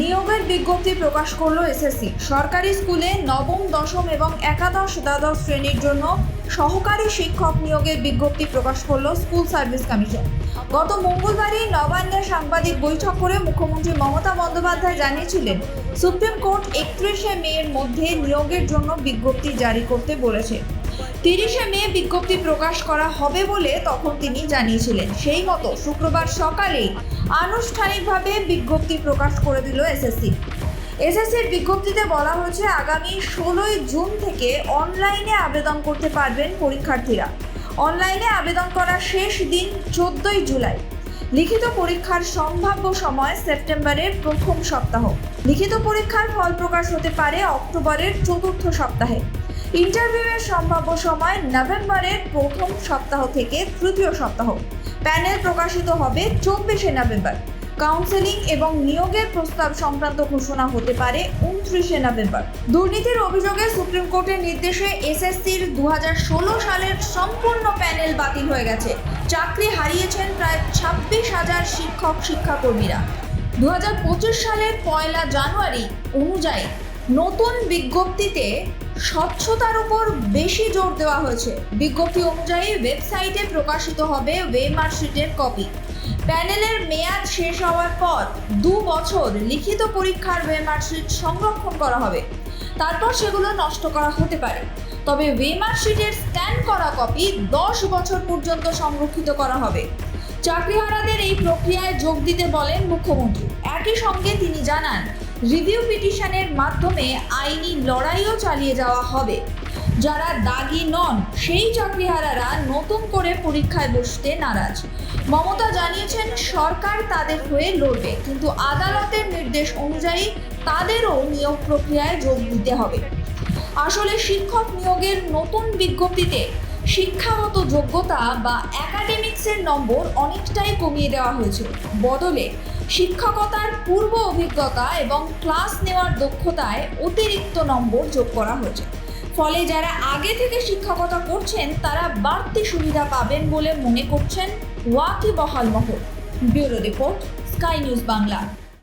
নিয়োগের বিজ্ঞপ্তি প্রকাশ করল এসএসসি সরকারি স্কুলে নবম, দশম এবং একাদশ দ্বাদশ শ্রেণির জন্য সহকারী শিক্ষক নিয়োগের বিজ্ঞপ্তি প্রকাশ করল স্কুল সার্ভিস কমিশন। গত মঙ্গলবারই নবান্নে সাংবাদিক বৈঠক করে মুখ্যমন্ত্রী মমতা বন্দ্যোপাধ্যায় জানিয়েছিলেন, সুপ্রিম কোর্ট একত্রিশে মের মধ্যে নিয়োগের জন্য বিজ্ঞপ্তি জারি করতে বলেছে। তিরিশে মে বিজ্ঞপ্তি প্রকাশ করা হবে বলে তখন তিনি জানিয়েছিলেন। সেই মতো শুক্রবার সকালেই আনুষ্ঠানিকভাবে বিজ্ঞপ্তি প্রকাশ করে দিল এসএসসি এসএসসির বিজ্ঞপ্তিতে বলা হয়েছে, আগামী ষোলোই জুন থেকে অনলাইনে আবেদন করতে পারবেন পরীক্ষার্থীরা। অনলাইনে আবেদন করার শেষ দিন চোদ্দই জুলাই। লিখিত পরীক্ষার সম্ভাব্য সময় সেপ্টেম্বরের প্রথম সপ্তাহ। লিখিত পরীক্ষার ফল প্রকাশ হতে পারে অক্টোবরের চতুর্থ সপ্তাহে। ইন্টারভিউয়ের সম্ভাব্য সময় নভেম্বরের প্রথম সপ্তাহ থেকে তৃতীয় সপ্তাহ। প্যানেল প্রকাশিত হবে চব্বিশে নভেম্বর। কাউন্সেলিং এবং নিয়োগের প্রস্তাব সংক্রান্ত ঘোষণা হতে পারে উনত্রিশে নভেম্বর। দুর্নীতির অভিযোগে সুপ্রিম কোর্টের নির্দেশে এসএসসির দু হাজার ষোলো সালের সম্পূর্ণ প্যানেল বাতিল হয়ে গেছে। চাকরি হারিয়েছেন প্রায় ছাব্বিশ হাজার শিক্ষক শিক্ষাকর্মীরা দু হাজার পঁচিশ সালের পয়লা জানুয়ারি অনুযায়ী নতুন বিজ্ঞপ্তিতে স্বচ্ছতার উপর বেশি জোর দেওয়া হয়েছে। বিজ্ঞপ্তি অনুযায়ী ওয়েবসাইটে প্রকাশিত হবে ওয়ে মার্কশিটের কপি। প্যানেলের মেয়াদ শেষ হওয়ার পর দু বছর লিখিত পরীক্ষার ওয়ে মার্কশিট সংরক্ষণ করা হবে। তারপর সেগুলো নষ্ট করা হতে পারে। তবে ওয়ে মার্কশিটের স্ক্যান করা কপি দশ বছর পর্যন্ত সংরক্ষিত করা হবে। চাকরিহারাদের এই প্রক্রিয়ায় যোগ দিতে বলেন মুখ্যমন্ত্রী। একই সঙ্গে তিনি জানান রিভিউ পিটিশনের মাধ্যমে আইনি লড়াইও চালিয়ে যাওয়া হবে। যারা দাগি নন, সেই চাকরিহারারা নতুন করে পরীক্ষায় বসতে নারাজ। মমতা জানিয়েছেন, সরকার তাদের হয়ে লড়বে, কিন্তু আদালতের নির্দেশ অনুযায়ী তাদেরও নিয়োগ প্রক্রিয়ায় যোগ দিতে হবে। আসলে শিক্ষক নিয়োগের নতুন বিজ্ঞপ্তিতে শিক্ষাগত যোগ্যতা বা একাডেমিক্সের নম্বর অনেকটাই কমিয়ে দেওয়া হয়েছে বদলে শিক্ষকতার পূর্ব অভিজ্ঞতা এবং ক্লাস নেওয়ার দক্ষতায় অতিরিক্ত নম্বর যোগ করা হয়েছে। ফলে যারা আগে থেকে শিক্ষকতা করছেন, তারা বাড়তি সুবিধা পাবেন বলে মনে করছেন ওয়াকি বহাল মহল। Bureau report, Sky News Bangla.